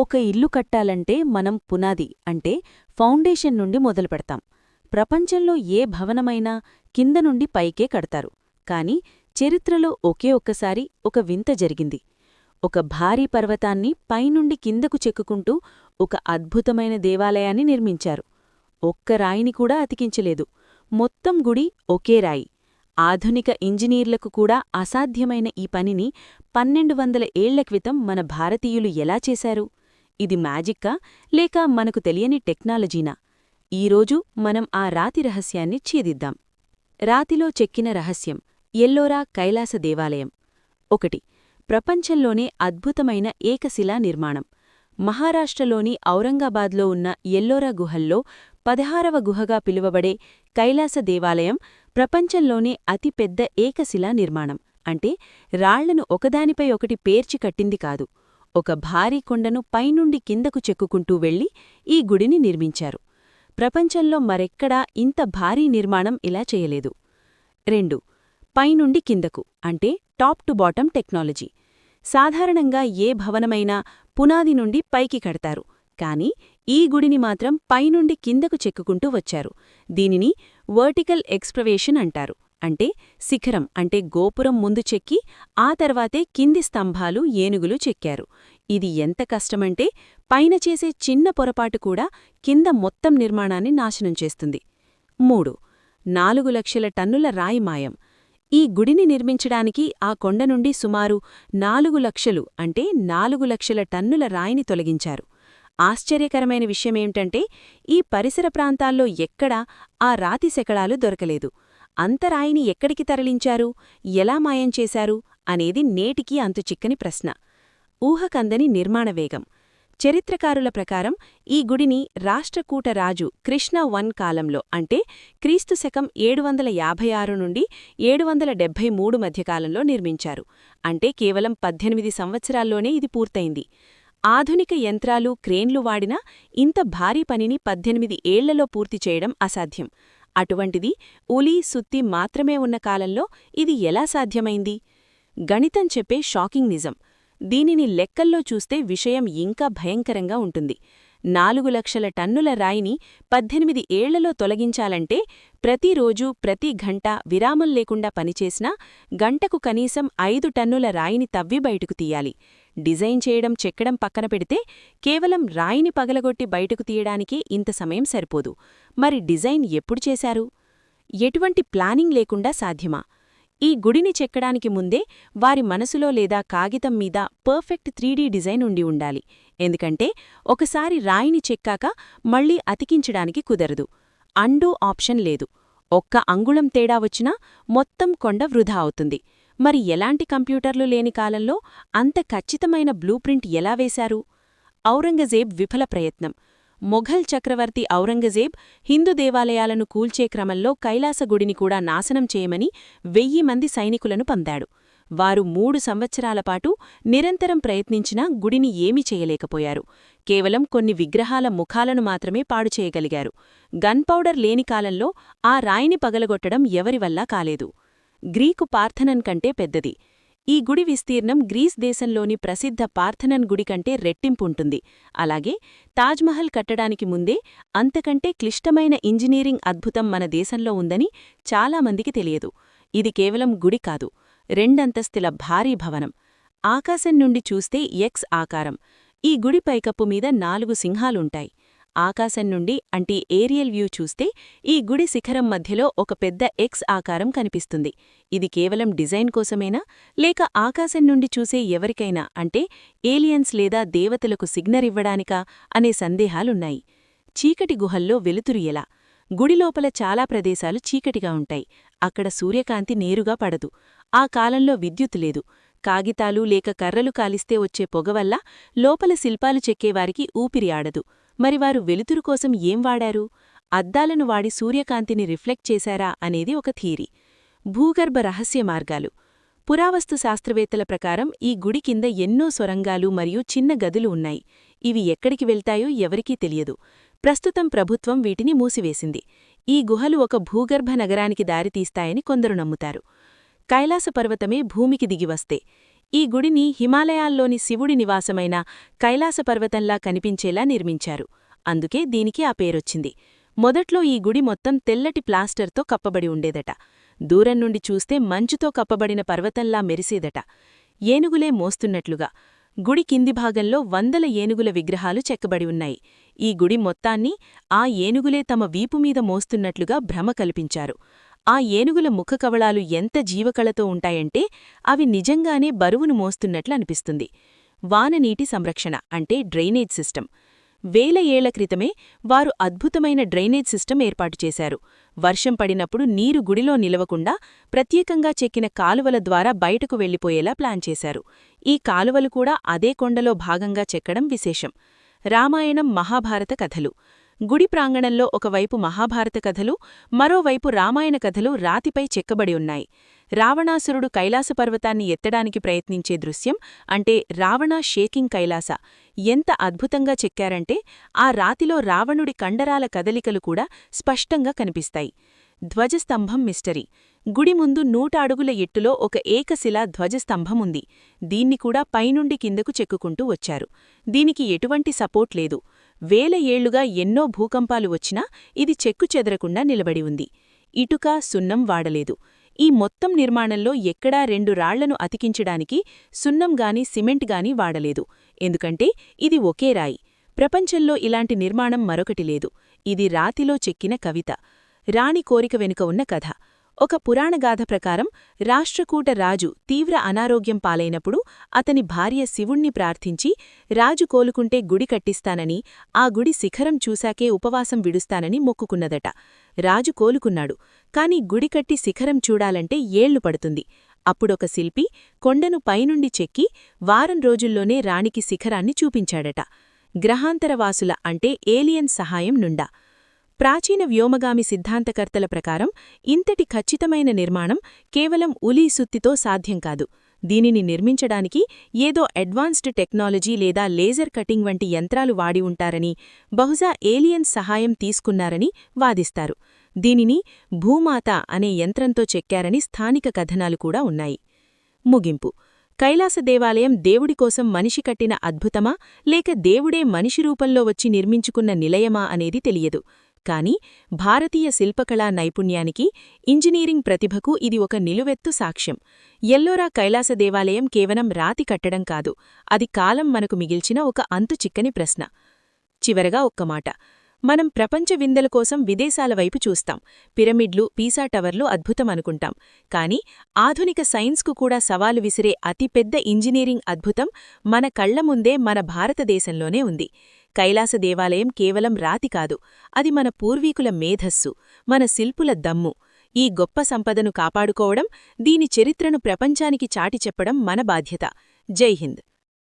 ఒక ఇల్లు కట్టాలంటే మనం పునాది అంటే ఫౌండేషన్ నుండి మొదలుపెడతాం. ప్రపంచంలో ఏ భవనమైనా కింద నుండి పైకే కడతారు. కాని చరిత్రలో ఒకే ఒక్కసారి ఒక వింత జరిగింది. ఒక భారీ పర్వతాన్ని పైనుండి కిందకు చెక్కుకుంటూ ఒక అద్భుతమైన దేవాలయాన్ని నిర్మించారు. ఒక్క రాయిని కూడా అతికించలేదు. మొత్తం గుడి ఒకే రాయి. ఆధునిక ఇంజనీర్లకు కూడా అసాధ్యమైన ఈ పనిని పన్నెండు వందల ఏళ్ళ క్రితం మన భారతీయులు ఎలా చేశారు? ఇది మ్యాజిక్కా లేక మనకు తెలియని టెక్నాలజీనా? ఈరోజు మనం ఆ రాతి రహస్యాన్ని ఛేదిద్దాం. రాతిలో చెక్కిన రహస్యం ఎల్లోరా కైలాస దేవాలయం. ఒకటి ప్రపంచంలోనే అద్భుతమైన ఏకశిలా నిర్మాణం. మహారాష్ట్రలోని ఔరంగాబాద్లో ఉన్న ఎల్లోరా గుహల్లో పదహారవ గుహగా పిలువబడే కైలాస దేవాలయం ప్రపంచంలోనే అతిపెద్ద ఏకశిలా నిర్మాణం. అంటే రాళ్ళను ఒకదానిపై ఒకటి పేర్చి కట్టింది కాదు. ఒక భారీ కొండను పైనుండి కిందకు చెక్కుకుంటూ వెళ్ళి ఈ గుడిని నిర్మించారు. ప్రపంచంలో మరెక్కడా ఇంత భారీ నిర్మాణం ఇలా చేయలేదు. రెండు పైనుండి కిందకు అంటే టాప్ టు బాటం టెక్నాలజీ. సాధారణంగా ఏ భవనమైనా పునాది నుండి పైకి కడతారు కాని ఈ గుడిని మాత్రం పైనుండి కిందకు చెక్కుకుంటూ వచ్చారు. దీనిని వర్టికల్ ఎక్స్ప్రవేషన్ అంటారు. అంటే శిఖరం అంటే గోపురం ముందు చెక్కి ఆ తర్వాతే కింది స్తంభాలు ఏనుగులు చెక్కారు. ఇది ఎంత కష్టమంటే పైన చేసే చిన్న పొరపాటు కూడా కింద మొత్తం నిర్మాణాన్ని నాశనం చేస్తుంది. మూడు. నాలుగు లక్షల టన్నుల రాయి మాయం. ఈ గుడిని నిర్మించడానికి ఆ కొండ నుండి సుమారు నాలుగు లక్షలు అంటే నాలుగు లక్షల టన్నుల రాయిని తొలగించారు. ఆశ్చర్యకరమైన విషయమేమిటంటే ఈ పరిసర ప్రాంతాల్లో ఎక్కడా ఆ రాతి శకళాలు దొరకలేదు. అంతరాయిని ఎక్కడికి తరలించారు? ఎలా మాయం చేశారు? అనేది నేటికీ అంతుచిక్కని ప్రశ్న. ఊహకందని నిర్మాణ వేగం. చరిత్రకారుల ప్రకారం ఈ గుడిని రాష్ట్రకూట రాజు కృష్ణ వన్ కాలంలో అంటే క్రీస్తు శకం ఏడు వందల యాభై ఆరు నుండి ఏడు వందల డెబ్బై మూడు మధ్యకాలంలో నిర్మించారు. అంటే కేవలం పద్దెనిమిది సంవత్సరాల్లోనే ఇది పూర్తయింది. ఆధునిక యంత్రాలు క్రేన్లు వాడినా ఇంత భారీ పనిని పద్దెనిమిది ఏళ్ళలో పూర్తి చేయడం అసాధ్యం. అటువంటిది ఉలి సుత్తి మాత్రమే ఉన్న కాలంలో ఇది ఎలా సాధ్యమైంది? గణితం చెప్పే షాకింగ్ నిజం. దీనిని లెక్కల్లో చూస్తే విషయం ఇంకా భయంకరంగా ఉంటుంది. నాలుగు లక్షల టన్నుల రాయిని పద్దెనిమిది ఏళ్ళలో తొలగించాలంటే ప్రతిరోజు ప్రతి గంట విరామం లేకుండా పనిచేసినా గంటకు కనీసం ఐదు టన్నుల రాయిని తవ్వి బయటకు తీయాలి. డిజైన్ చేయడం చెక్కడం పక్కన పెడితే కేవలం రాయిని పగలగొట్టి బయటకు తీయడానికి ఇంత సమయం సరిపోదు. మరి డిజైన్ ఎప్పుడు చేశారు? ఎటువంటి ప్లానింగ్ లేకుండా సాధ్యమా? ఈ గుడిని చెక్కడానికి ముందే వారి మనసులో లేదా కాగితం మీద పర్ఫెక్ట్ త్రీడీ డిజైన్ ఉండి ఉండాలి. ఎందుకంటే ఒకసారి రాయిని చెక్కాక మళ్ళీ అతికించడానికి కుదరదు. అండూ ఆప్షన్ లేదు. ఒక్క అంగుళం తేడా వచ్చినా మొత్తం కొండ వృధా అవుతుంది. మరి ఎలాంటి కంప్యూటర్లు లేని కాలంలో అంత ఖచ్చితమైన బ్లూప్రింట్ ఎలా వేశారు? ఔరంగజేబ్ విఫల ప్రయత్నం. మొఘల్ చక్రవర్తి ఔరంగజేబ్ హిందూ దేవాలయాలను కూల్చే క్రమంలో కైలాసగుడిని కూడా నాశనం చేయమని వెయ్యి మంది సైనికులను పందాడు. వారు మూడు సంవత్సరాలపాటు నిరంతరం ప్రయత్నించినా గుడిని ఏమీ చేయలేకపోయారు. కేవలం కొన్ని విగ్రహాల ముఖాలను మాత్రమే పాడు చేయగలిగారు గన్పౌడర్ లేని కాలంలో ఆ రాయిని పగలగొట్టడం ఎవరివల్లా కాలేదు. గ్రీకు పార్థనన్ కంటే పెద్దది. ఈ గుడి విస్తీర్ణం గ్రీస్ దేశంలోని ప్రసిద్ధ పార్థనన్ గుడి కంటే రెట్టింపుంటుంది. అలాగే తాజ్మహల్ కట్టడానికి ముందే అంతకంటే క్లిష్టమైన ఇంజనీరింగ్ అద్భుతం మన దేశంలో ఉందని చాలామందికి తెలియదు. ఇది కేవలం గుడి కాదు రెండంతస్తుల భారీ భవనం. ఆకాశం నుండి చూస్తే ఎక్స్ ఆకారం. ఈ గుడి పైకప్పు మీద నాలుగు సింహాలుంటాయి. ఆకాశం నుండి అంటే ఏరియల్ వ్యూ చూస్తే ఈ గుడి శిఖరం మధ్యలో ఒక పెద్ద ఎక్స్ ఆకారం కనిపిస్తుంది. ఇది కేవలం డిజైన్ కోసమేనా? లేక ఆకాశం నుండి చూసే ఎవరికైనా? అంటే ఏలియన్స్ లేదా దేవతలకు సిగ్నర్ ఇవ్వడానికా? అనే సందేహాలున్నాయి. చీకటి గుహల్లో వెలుతురు ఎలా? గుడి లోపల చాలా ప్రదేశాలు చీకటిగా ఉంటాయి. అక్కడ సూర్యకాంతి నేరుగా పడదు. ఆ కాలంలో విద్యుత్ లేదు. కాగితాలు లేక కర్రలు కాలిస్తే వచ్చే పొగవల్ల లోపల శిల్పాలు చెక్కేవారికి ఊపిరి ఆడదు. మరి వారు వెలుతురు కోసం ఏం వాడారు? అద్దాలను వాడి సూర్యకాంతిని రిఫ్లెక్ట్ చేశారా అనేది ఒక థీరీ. భూగర్భ రహస్య మార్గాలు. పురావస్తు శాస్త్రవేత్తల ప్రకారం ఈ గుడి కింద ఎన్నో సొరంగాలు మరియు చిన్న గదులు ఉన్నాయి. ఇవి ఎక్కడికి వెళ్తాయో ఎవరికీ తెలియదు. ప్రస్తుతం ప్రభుత్వం వీటిని మూసివేసింది. ఈ గుహలు ఒక భూగర్భ నగరానికి దారితీస్తాయని కొందరు నమ్ముతారు. కైలాస పర్వతమే భూమికి దిగివస్తే ఈ గుడిని హిమాలయాల్లోని శివుడి నివాసమైన కైలాస పర్వతంలా కనిపించేలా నిర్మించారు. అందుకే దీనికి ఆ పేరొచ్చింది. మొదట్లో ఈ గుడి మొత్తం తెల్లటి ప్లాస్టర్తో కప్పబడి ఉండేదట. దూరం నుండి చూస్తే మంచుతో కప్పబడిన పర్వతంలా మెరిసేదట. ఏనుగులే మోస్తున్నట్లుగా. గుడి కింది భాగంలో వందల ఏనుగుల విగ్రహాలు చెక్కబడి ఉన్నాయి. ఈ గుడి మొత్తాన్ని ఆ ఏనుగులే తమ వీపుమీద మోస్తున్నట్లుగా భ్రమ కల్పించారు. ఆ ఏనుగుల ముఖకవళాలు ఎంత జీవకళతో ఉంటాయంటే అవి నిజంగానే బరువును మోస్తున్నట్లు అనిపిస్తుంది. వాననీటి సంరక్షణ అంటే డ్రైనేజ్ సిస్టమ్. వేల ఏళ్ళ క్రితమే వారు అద్భుతమైన డ్రైనేజ్ సిస్టమ్ ఏర్పాటు చేశారు. వర్షం పడినప్పుడు నీరు గుడిలో నిలవకుండా ప్రత్యేకంగా చెక్కిన కాలువల ద్వారా బయటకు వెళ్ళిపోయేలా ప్లాన్ చేశారు. ఈ కాలువలు కూడా అదే కొండలో భాగంగా చెక్కడం విశేషం. రామాయణం మహాభారత కథలు. గుడి ప్రాంగణంలో ఒకవైపు మహాభారత కథలు మరోవైపు రామాయణ కథలు రాతిపై చెక్కబడి ఉన్నాయి. రావణాసురుడు కైలాసపర్వతాన్ని ఎత్తడానికి ప్రయత్నించే దృశ్యం అంటే రావణ షేకింగ్ కైలాస. ఎంత అద్భుతంగా చెక్కారంటే ఆ రాతిలో రావణుడి కండరాల కదలికలు కూడా స్పష్టంగా కనిపిస్తాయి. ధ్వజస్తంభం మిస్టరీ. గుడి ముందు నూట అడుగుల ఎట్టులో ఒక ఏకశిలా ధ్వజస్తంభం ఉంది. దీన్ని కూడా పైనుండి కిందకు చెక్కుకుంటూ వచ్చారు. దీనికి ఎటువంటి సపోర్ట్ లేదు. వేల ఏళ్ళుగా ఎన్నో భూకంపాలు వచ్చినా ఇది చెక్కు చెదరకుండా నిలబడి ఉంది. ఇటుక సున్నం వాడలేదు. ఈ మొత్తం నిర్మాణంలో ఎక్కడా రెండు రాళ్ళను అతికించడానికి సున్నం గాని సిమెంట్ గాని వాడలేదు. ఎందుకంటే ఇది ఒకే రాయి. ప్రపంచంలో ఇలాంటి నిర్మాణం మరొకటి లేదు. ఇది రాతిలో చెక్కిన కవిత. రాణి కోరిక వెనుక ఉన్న కథ. ఒక పురాణగాథ ప్రకారం రాష్ట్రకూట రాజు తీవ్ర అనారోగ్యం పాలైనప్పుడు అతని భార్య శివుణ్ణి ప్రార్థించి రాజు కోలుకుంటే గుడి కట్టిస్తానని ఆ గుడి శిఖరం చూశాకే ఉపవాసం విడుస్తానని మొక్కుకున్నదట. రాజు కోలుకున్నాడు. కాని గుడి కట్టి శిఖరం చూడాలంటే ఏళ్ళు పడుతుంది. అప్పుడొక శిల్పి కొండను పైనుండి చెక్కి వారం రోజుల్లోనే రాణికి శిఖరాన్ని చూపించాడట. గ్రహాంతరవాసుల అంటే ఏలియన్ సహాయం నుండా. ప్రాచీన వ్యోమగామి సిద్ధాంతకర్తల ప్రకారం ఇంతటి ఖచ్చితమైన నిర్మాణం కేవలం ఉలీ సుత్తితో సాధ్యం కాదు. దీనిని నిర్మించడానికి ఏదో అడ్వాన్స్డ్ టెక్నాలజీ లేదా లేజర్ కటింగ్ వంటి యంత్రాలు వాడి ఉంటారని బహుశా ఏలియన్స్ సహాయం తీసుకున్నారని వాదిస్తారు. దీనిని భూమాత అనే యంత్రంతో చెక్కారని స్థానిక కథనాలు కూడా ఉన్నాయి. ముగింపు. కైలాస దేవాలయం దేవుడి కోసం మనిషి కట్టిన అద్భుతమా లేక దేవుడే మనిషి రూపంలో వచ్చి నిర్మించుకున్న నిలయమా అనేది తెలియదు. కాని భారతీయ శిల్పకళా నైపుణ్యానికి ఇంజనీరింగ్ ప్రతిభకు ఇది ఒక నిలువెత్తు సాక్ష్యం. ఎల్లోరా కైలాస దేవాలయం కేవలం రాతి కట్టడం కాదు అది కాలం మనకు మిగిల్చిన ఒక అంతు చిక్కని ప్రశ్న. చివరగా ఒక్క మాట. మనం ప్రపంచ విందల కోసం విదేశాల వైపు చూస్తాం. పిరమిడ్లు పీసా టవర్లు అద్భుతం అనుకుంటాం కాని ఆధునిక సైన్స్కు కూడా సవాలు విసిరే అతిపెద్ద ఇంజనీరింగ్ అద్భుతం మన కళ్ళ ముందే మన భారతదేశంలోనే ఉంది. కైలాస దేవాలయం కేవలం రాతి కాదు అది మన పూర్వీకుల మేధస్సు మన శిల్పుల దమ్ము. ఈ గొప్ప సంపదను కాపాడుకోవడం దీని చరిత్రను ప్రపంచానికి చాటి చెప్పడం మన బాధ్యత. జై హింద్!